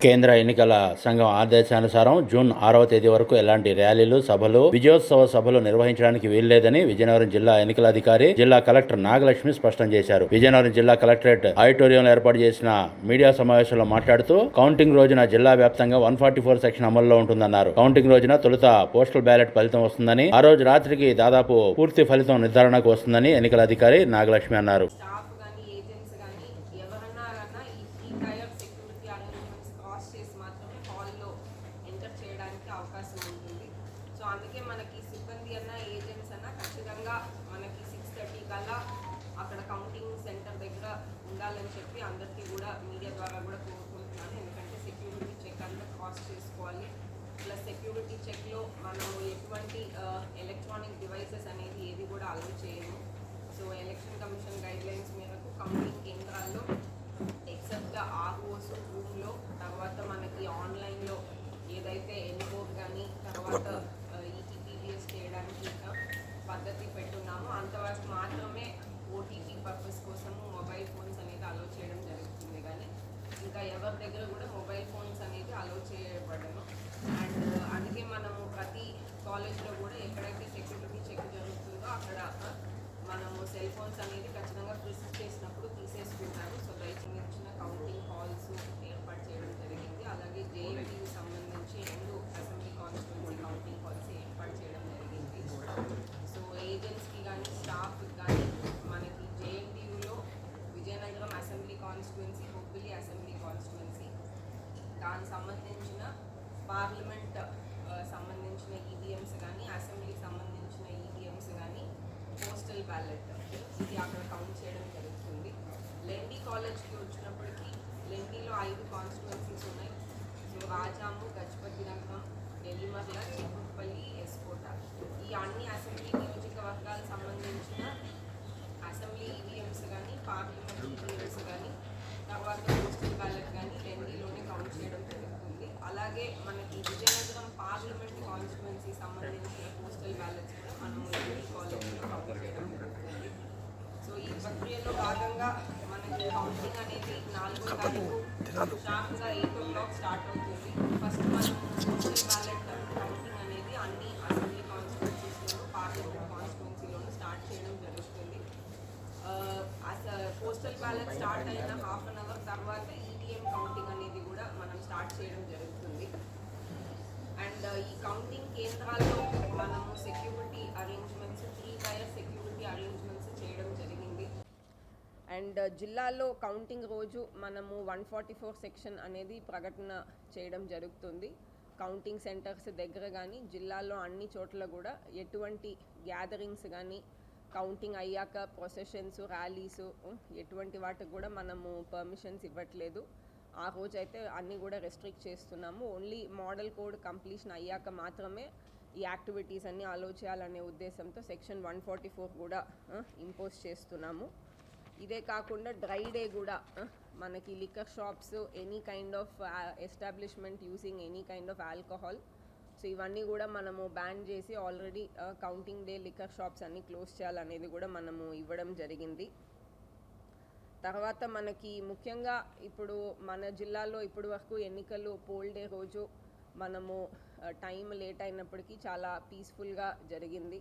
కేంద్ర ఎన్నికల సంఘం ఆదేశానుసారం జూన్ ఆరవ తేదీ వరకు ఎలాంటి ర్యాలీలు సభలు విజయోత్సవ సభలు నిర్వహించడానికి వీల్లేదని విజయనగరం జిల్లా ఎన్నికల అధికారి జిల్లా కలెక్టర్ నాగలక్ష్మి స్పష్టం చేశారు. విజయనగరం జిల్లా కలెక్టరేట్ ఆడిటోరియంలో ఏర్పాటు చేసిన మీడియా సమావేశంలో మాట్లాడుతూ కౌంటింగ్ రోజున జిల్లా వ్యాప్తంగా వన్ ఫార్టీ ఫోర్ సెక్షన్ అమల్లో ఉంటుందన్నారు. కౌంటింగ్ రోజున తొలుత పోస్టల్ బ్యాలెట్ ఫలితం వస్తుందని ఆ రోజు రాత్రికి దాదాపు పూర్తి ఫలితం నిర్ధారణకు వస్తుందని ఎన్నికల అధికారి నాగలక్ష్మి అన్నారు స్టాఫ్ కానీ ఏజెంట్స్ కానీ ఎవరన్నా కన్నా ఈ ఈ టైర్ సెక్యూరిటీ అరేంజ్మెంట్స్ క్రాస్ చేసి మాత్రమే హాల్లో ఎంటర్ చేయడానికి అవకాశం ఉంటుంది సో అందుకే మనకి సిబ్బంది అన్న ఏజెంట్స్ అన్న ఖచ్చితంగా మనకి సిక్స్ థర్టీ కల్లా అక్కడ కౌంటింగ్ సెంటర్ దగ్గర ఉండాలని చెప్పి అందరికీ కూడా మీడియా ద్వారా కూడా కోరుకుంటున్నాను ఎందుకంటే సెక్యూరిటీ పాస్ చేసుకోవాలి. ప్లస్ సెక్యూరిటీ చెక్లో మనము ఎటువంటి ఎలక్ట్రానిక్ డివైసెస్ అనేది ఏది కూడా అలౌ చేయము. So election commission guidelines మేరకు కౌంటింగ్ కేంద్రాల్లో ఎక్సెప్ట్గా ఆర్ఓస్ రూమ్లో తర్వాత మనకి ఆన్లైన్లో ఏదైతే ఎన్కోడ్ కానీ తర్వాత ఈటీపీడిఎస్ చేయడానికి ఆ, పద్ధతి పెట్టున్నామో అంతవరకు మాత్రమే ఓటీపీ పర్పస్ కోసము మొబైల్ ఫోన్స్ అనేది అలో చేయడం జరుగుతుంది కానీ ఇంకా ఎవరి దగ్గర కూడా మొబైల్ ఫోన్స్ అనేది అలో చేయబడను. అండ్ అందుకే మనము ప్రతి కాలేజ్లో కూడా ఎక్కడైతే సెక్యూరిటీ చెక్ జరుగుతుందో అక్కడ మనము సెల్ ఫోన్స్ అనేది ఖచ్చితంగా ప్రిసిస్ చేసినప్పుడు తీసేసుకుంటారు. సో దయచేసిన కౌంటింగ్ హాల్ ఏర్పాటు చేయడం జరిగింది అలాగే జేఎన్టీకి సంబంధించి రెండు అసెంబ్లీ కాన్స్టిట్యూన్సీ కౌంటింగ్ హాల్స్ ఏర్పాటు చేయడం జరిగింది సో ఏజెంట్స్కి కానీ స్టాఫ్కి కానీ మనకి జేఎన్టీయూలో విజయనగరం అసెంబ్లీ కాన్స్టిట్యున్సీ హుబ్బిలి అసెంబ్లీ కాన్స్టిట్యున్సీ దానికి సంబంధించిన పార్లమెంట్ సంబంధించిన ఈవీఎంస్ కానీ అసెంబ్లీకి సంబంధించిన ఈవీఎంస్ కానీ పోస్టల్ బ్యాలెట్ ఇది అక్కడ కౌంట్ చేయడం జరుగుతుంది. లెండి కాలేజ్కి వచ్చినప్పటికీ లెండిలో ఐదు కాన్స్టిట్యువెన్సీస్ ఉన్నాయి. సో రాజాము గజపతి నగరం నెల్లిమర్ల చిక్కుపల్లి ఎస్కోట ఈ అన్ని అసెంబ్లీ నియోజకవర్గాలకు సంబంధించిన అసెంబ్లీ ఈవీఎంస్ కానీ పార్లమెంట్ ఈవీఎంస్ కానీ తర్వాత పోస్టల్ బ్యాలెట్ కానీ లెండిలోనే కౌంట్ చేయడం జరుగుతుంది అలాగే మనకి విజయనగరం పార్లమెంట్ కాన్స్టిట్యున్సీ సంబంధించిన పోస్టల్ బ్యాలెట్స్ కూడా లెండి కాలేజ్లో సో ఈ ప్రక్రియలో భాగంగా మనకి కౌంటింగ్ అనేది నాలుగో తారీఖు షార్ప్గా ఎయిట్ ఓ క్లాక్ స్టార్ట్ అవుతుంది. ఫస్ట్ మనం పోస్టల్ బ్యాలెట్ బ్యాలెట్ స్టార్ట్ అయిన హాఫ్ అన్ అవర్ తర్వాత ఈటీఎం కౌంటింగ్ అనేది కూడా మనం స్టార్ట్ చేయడం జరుగుతుంది. అండ్ uh, ఈ కౌంటింగ్ కేంద్రాల్లో మనము security arrangements three tier security arrangements చేయడం జరిగింది. అండ్ జిల్లాలో కౌంటింగ్ రోజు మనము వన్ ఫార్టీ ఫోర్ సెక్షన్ అనేది ప్రకటన చేయడం జరుగుతుంది. కౌంటింగ్ సెంటర్స్ దగ్గర కానీ జిల్లాలో అన్ని చోట్ల కూడా ఎటువంటి గ్యాదరింగ్స్ కానీ కౌంటింగ్ అయ్యాక ప్రొసెషన్స్ ర్యాలీస్ ఎటువంటి వాటికి కూడా మనము పర్మిషన్స్ ఇవ్వట్లేదు. ఆ రోజు అయితే అన్నీ కూడా రెస్ట్రిక్ట్ చేస్తున్నాము. ఓన్లీ మోడల్ కోడ్ కంప్లీషన్ అయ్యాక మాత్రమే ఈ యాక్టివిటీస్ అన్నీ అలో చేయాలనే ఉద్దేశంతో సెక్షన్ వన్ ఫార్టీ ఫోర్ కూడా ఇంపోజ్ చేస్తున్నాము. ఇదే కాకుండా డ్రై డే కూడా మనకి liquor shops any kind of establishment using any kind of alcohol so ఇవన్నీ కూడా మనము బ్యాన్ చేసి already counting day liquor shops అన్నీ క్లోజ్ చేయాలనేది కూడా మనము ఇవ్వడం జరిగింది. తర్వాత మనకి ముఖ్యంగా ఇప్పుడు మన జిల్లాలో ఇప్పటి వరకు ఎన్నికలు పోల్ డే రోజు మనము టైం లేట్ అయినప్పటికీ చాలా పీస్ఫుల్గా జరిగింది.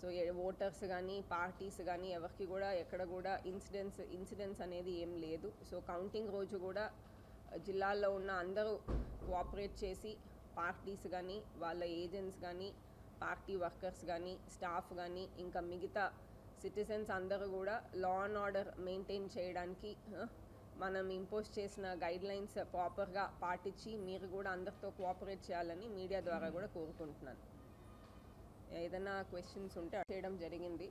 సో ఓటర్స్ కానీ పార్టీస్ కానీ ఎవరికి కూడా ఎక్కడ కూడా ఇన్సిడెంట్స్ ఇన్సిడెంట్స్ అనేది ఏం లేదు. సో కౌంటింగ్ రోజు కూడా జిల్లాలో ఉన్న అందరూ కోఆపరేట్ చేసి పార్టీస్ కానీ వాళ్ళ ఏజెంట్స్ కానీ పార్టీ వర్కర్స్ కానీ స్టాఫ్ కానీ ఇంకా మిగతా సిటిజన్స్ అందరూ కూడా లా అండ్ ఆర్డర్ మెయింటైన్ చేయడానికి మనం ఇంపోజ్ చేసిన గైడ్లైన్స్ ప్రాపర్గా పాటించి మీరు కూడా అందరితో కోఆపరేట్ చేయాలని మీడియా ద్వారా కూడా కోరుకుంటున్నాను. ఏదైనా క్వశ్చన్స్ ఉంటే చేయడం జరిగింది.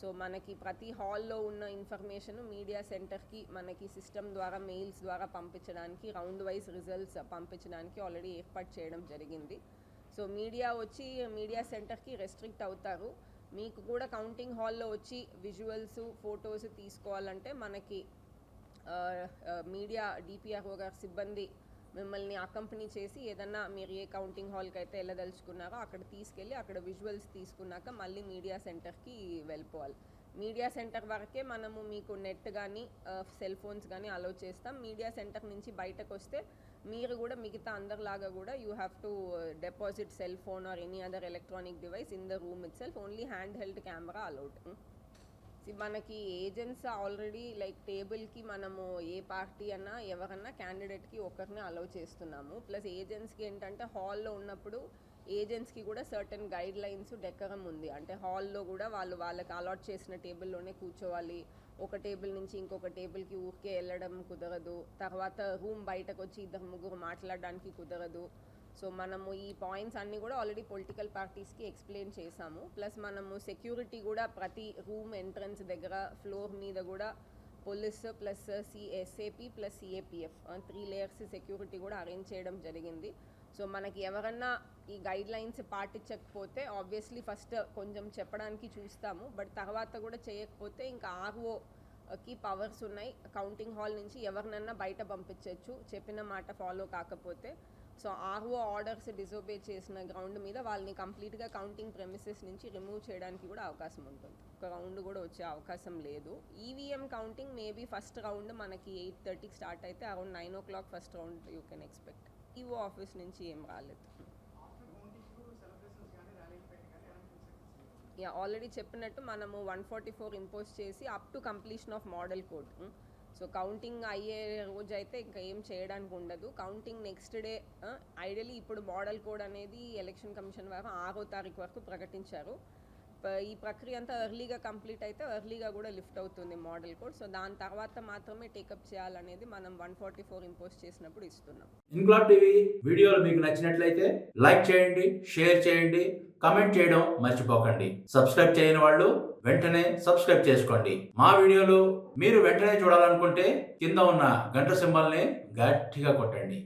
సో మనకి ప్రతి హాల్లో ఉన్న ఇన్ఫర్మేషన్ మీడియా సెంటర్కి మనకి సిస్టమ్ ద్వారా మెయిల్స్ ద్వారా పంపించడానికి రౌండ్ వైజ్ రిజల్ట్స్ పంపించడానికి ఆల్రెడీ ఏర్పాటు చేయడం జరిగింది. సో మీడియా వచ్చి మీడియా సెంటర్కి రెస్ట్రిక్ట్ అవుతారు. మీకు కూడా కౌంటింగ్ హాల్లో వచ్చి విజువల్స్ ఫొటోస్ తీసుకోవాలంటే మనకి మీడియా డిపిఆర్ఓ గారి సిబ్బంది మిమ్మల్ని అకంపెనీ చేసి ఏదన్నా మీరు ఏ కౌంటింగ్ హాల్కి అయితే వెళ్ళదలుచుకున్నారో అక్కడ తీసుకెళ్ళి అక్కడ విజువల్స్ తీసుకున్నాక మళ్ళీ మీడియా సెంటర్కి వెళ్ళిపోవాలి. మీడియా సెంటర్ వరకే మనము మీకు నెట్ కానీ సెల్ ఫోన్స్ కానీ అలౌ చేస్తాం. మీడియా సెంటర్ నుంచి బయటకు వస్తే మీరు కూడా మిగతా అందరిలాగా కూడా you have to deposit cell phone or any other electronic device in the room itself only hand held camera allowed మనకి ఏజెంట్స్ ఆల్రెడీ లైక్ టేబుల్కి మనము ఏ పార్టీ అన్నా ఎవరన్నా క్యాండిడేట్కి ఒకరిని అలౌ చేస్తున్నాము. ప్లస్ ఏజెంట్స్కి ఏంటంటే హాల్లో ఉన్నప్పుడు ఏజెంట్స్కి కూడా సర్టన్ గైడ్ లైన్స్ డెకరం ఉంది. అంటే హాల్లో కూడా వాళ్ళు వాళ్ళకి అలాట్ చేసిన టేబుల్లోనే కూర్చోవాలి. ఒక టేబుల్ నుంచి ఇంకొక టేబుల్కి ఊరికే వెళ్ళడం కుదరదు. తర్వాత రూమ్ బయటకు వచ్చి ఇద్దరు ముగ్గురు మాట్లాడడానికి కుదరదు. సో మనము ఈ పాయింట్స్ అన్నీ కూడా ఆల్రెడీ పొలిటికల్ పార్టీస్కి ఎక్స్ప్లెయిన్ చేసాము ప్లస్ మనము సెక్యూరిటీ కూడా ప్రతి రూమ్ ఎంట్రన్స్ దగ్గర ఫ్లోర్ మీద కూడా police plus CSAP plus CAPF three layers security కూడా అరేంజ్ చేయడం జరిగింది. సో మనకి ఎవరన్నా ఈ గైడ్ లైన్స్ పాటించకపోతే ఆబ్వియస్లీ ఫస్ట్ కొంచెం చెప్పడానికి చూస్తాము. బట్ తర్వాత కూడా చేయకపోతే ఇంకా ఆర్ఓ కి పవర్స్ ఉన్నాయి. కౌంటింగ్ హాల్ నుంచి ఎవరినన్నా బయట పంపించవచ్చు చెప్పిన మాట ఫాలో కాకపోతే. సో ఆర్ఓ ఆర్డర్స్ డిజోబే చేసిన గ్రౌండ్ మీద వాళ్ళని కంప్లీట్గా కౌంటింగ్ ప్రెమిసెస్ నుంచి రిమూవ్ చేయడానికి కూడా అవకాశం ఉంటుంది. ఒక రౌండ్ కూడా వచ్చే అవకాశం లేదు. EVM counting maybe first round మనకి ఎయిట్ థర్టీకి స్టార్ట్ అయితే around nine o'clock first round you can expect. EO office నుంచి ఏం రాలేదు. యా ఆల్రెడీ చెప్పినట్టు మనము వన్ ఫార్టీ ఫోర్ ఇంపోజ్ చేసి up to completion of model code. So counting అయ్యే రోజు అయితే ఇంకా ఏం చేయడానికి ఉండదు. కౌంటింగ్ నెక్స్ట్ డే ఐడియలీ ఇప్పుడు మోడల్ కోడ్ అనేది ఎలక్షన్ కమిషన్ వారు ఆరో తారీఖు వరకు ప్రకటించారు. ఈ ప్రక్రియ అంతా ఎర్లీగా కంప్లీట్ అయితే ఎర్లీగా కూడా లిఫ్ట్ అవుతుంది మోడల్ కోడ్ సో దాని తర్వాత మాత్రమే టేకప్ చేయాలనేది మనం వన్ ఫార్టీ ఫోర్ ఇంపోజ్ చేసినప్పుడు ఇస్తున్నాం. ఇన్క్లాబ్ టీవీ వీడియోలు మీకు నచ్చినట్లయితే లైక్ చేయండి షేర్ చేయండి కమెంట్ చేయడం మర్చిపోకండి. సబ్స్క్రైబ్ చేయని వాళ్ళు వెంటనే సబ్స్క్రైబ్ చేసుకోండి. మా వీడియోలు మీరు వెంటనే చూడాలనుకుంటే కింద ఉన్న గంట సింబల్ని గట్టిగా కొట్టండి.